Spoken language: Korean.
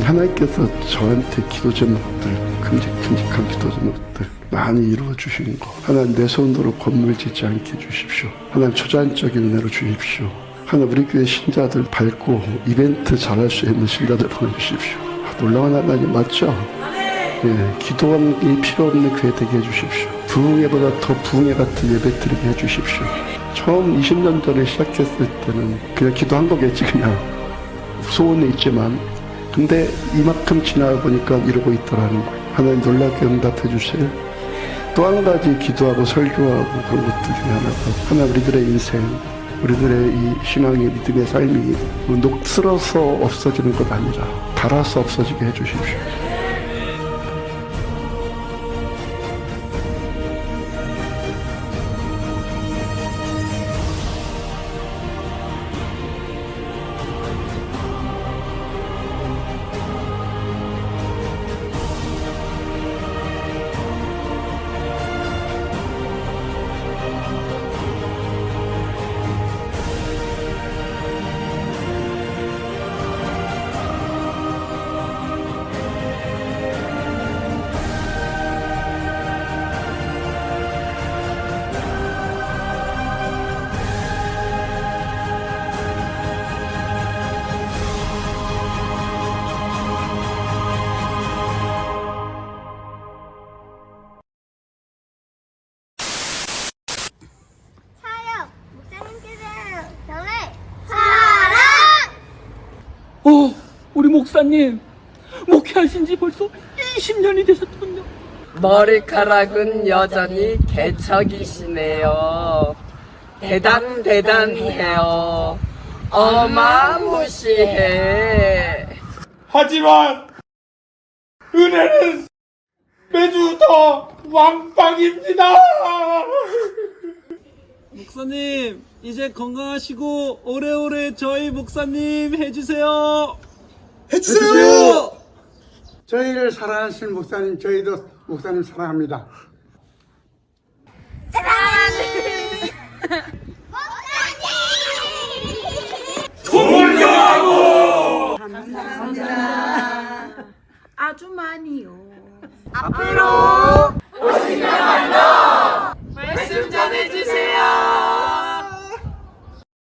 하나님께서 저한테 기도 제목들 큼직큼직한 기도 제목들 많이 이루어 주시는 거 하나님 내 손으로 건물 짓지 않게 해주십시오 하나님 초자연적인 은혜로 주십시오 하나님 우리 교회 신자들 밝고 이벤트 잘할 수 있는 신자들 보내주십시오 아, 놀라운 하나님 맞죠? 예, 기도하는 필요 없는 교회 되게 해주십시오. 부흥회보다 더 부흥회 같은 예배 드리게 해주십시오. 처음 20년 전에 시작했을 때는 그냥 기도한 거겠지 그냥 소원은 있지만 근데 이만큼 지나 보니까 이러고 있더라는 거예요. 하나님 놀랍게 응답해 주세요. 또 한 가지 기도하고 설교하고 그런 것들 중에 하나가 하나 우리들의 인생 우리들의 이 신앙의 믿음의 삶이 녹슬어서 없어지는 것 아니라 닳아서 없어지게 해주십시오. 우리 목사님 목회하신 지 벌써 20년이 되셨군요. 머리카락은 여전히 개척이시네요. 대단 대단해요. 어마무시해. 하지만 은혜는 매주 더 왕빵입니다. 목사님 이제 건강하시고 오래오래 저희 목사님 해주세요. 해주세요. 저희를 사랑하신 목사님, 저희도 목사님 사랑합니다. 아주 많이요. 앞으로 오시면